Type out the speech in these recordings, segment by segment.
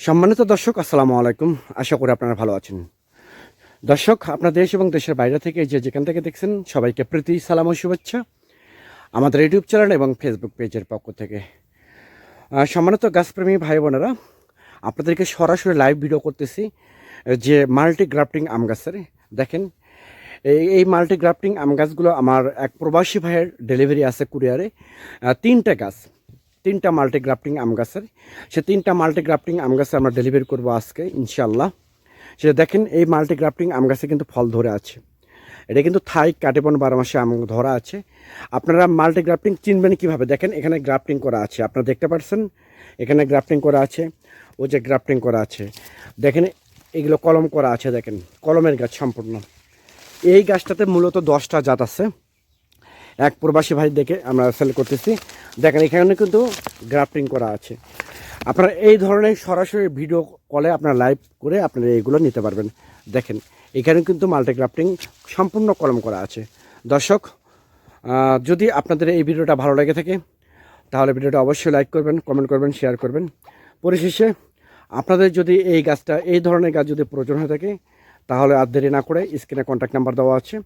সম্মানিত দর্শক, আসসালামু আলাইকুম। আশা করি আপনারা ভালো আছেন। দর্শক, আপনার দেশ এবং দেশের বাইরে থেকে যে যেখান থেকে দেখছেন, সবাইকে প্রীতি, সালাম ও শুভেচ্ছা। আমাদের ইউটিউব চ্যানেল এবং ফেসবুক পেজের পক্ষ থেকে। সম্মানিত গাছপ্রেমী ভাই বোনেরা, আপনাদেরকে সরাসরি লাইভ ভিডিও করতেছি, যে মাল্টি গ্রাফটিং আম গাছের। দেখেন এই এই মাল্টি গ্রাফটিং আম গাছগুলো আমার এক প্রবাসী ভাইয়ের ডেলিভারি আছে কুরিয়ারে তিনটা গাছ। তিনটা মাল্টি গ্রাফটিং আম গাছের। সে তিনটা মাল্টি গ্রাফটিং আম গাছে আমরা ডেলিভারি করব আজকে ইনশাল্লাহ সেটা দেখেন এই মাল্টি গ্রাফটিং আম গাছে কিন্তু ফল ধরে আছে। এটা কিন্তু থাই, কাটেপন বারো মাসে আম ধরা আছে। আপনারা মাল্টি গ্রাফটিং চিনবেন কীভাবে? দেখেন এখানে গ্রাফটিং করা আছে, আপনারা দেখতে পাচ্ছেন এখানে গ্রাফটিং করা আছে ও যে গ্রাফটিং করা আছে। দেখেন এগুলো কলম করা আছে, দেখেন। কলমের গাছ সম্পূর্ণ। এই গাছটাতে মূলত দশটা জাত আছে। এক প্রবাসী ভাই দেখে আমরা সেল করতেছি। দেখেন, এখানে কিন্তু গ্রাফটিং করা আছে। আপনারা এই ধরনের সরাসরি ভিডিও কলে আপনারা লাইভ করে আপনারা এইগুলো নিতে পারবেন। দেখেন, এখানে কিন্তু মাল্টি গ্রাফটিং সম্পূর্ণ কলম করা আছে। দর্শক যদি আপনাদের এই ভিডিওটা ভালো লেগে থাকে, তাহলে ভিডিওটা অবশ্যই লাইক করবেন কমেন্ট করবেন শেয়ার করবেন। পরিশেষে, আপনাদের যদি এই গাছটা, এই ধরনের গাছ যদি প্রয়োজন হয়ে থাকে, তাহলে আর দেরি না করে স্ক্রিনে কন্ট্যাক্ট নাম্বার দেওয়া আছে।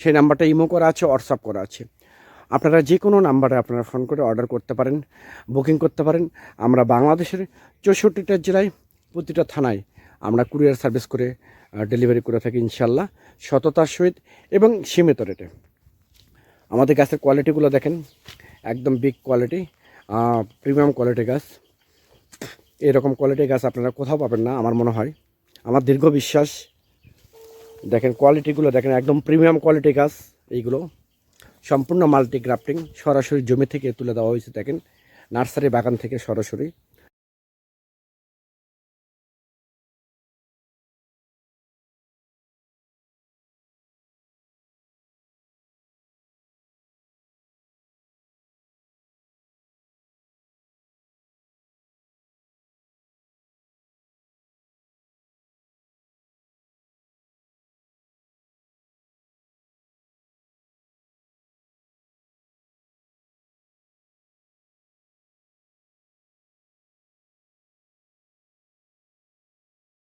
সেই নাম্বারটা ইমো করা আছে হোয়াটসঅ্যাপ করা আছে। আপনারা যে কোনো নাম্বারে আপনারা ফোন করে অর্ডার করতে পারেন, বুকিং করতে পারেন। আমরা বাংলাদেশের চৌষট্টিটা জেলায় প্রতিটা থানায় আমরা কুরিয়ার সার্ভিস করে ডেলিভারি করে থাকি ইনশাল্লাহ সততার সহিত এবং সীমিত রেটে। আমাদের গাছের কোয়ালিটিগুলো দেখেন, একদম বিগ কোয়ালিটি প্রিমিয়াম কোয়ালিটি গাছ এরকম কোয়ালিটি গাছ আপনারা কোথাও পাবেন না, আমার মনে হয়। আমার দীর্ঘ বিশ্বাস, দেখেন কোয়ালিটিগুলো দেখেন, একদম প্রিমিয়াম কোয়ালিটি গাছ এইগুলো। সম্পূর্ণ মাল্টি গ্রাফটিং সরাসরি জমি থেকে তুলে দেওয়া হয়েছে দেখেন। নার্সারি বাগান থেকে সরাসরি।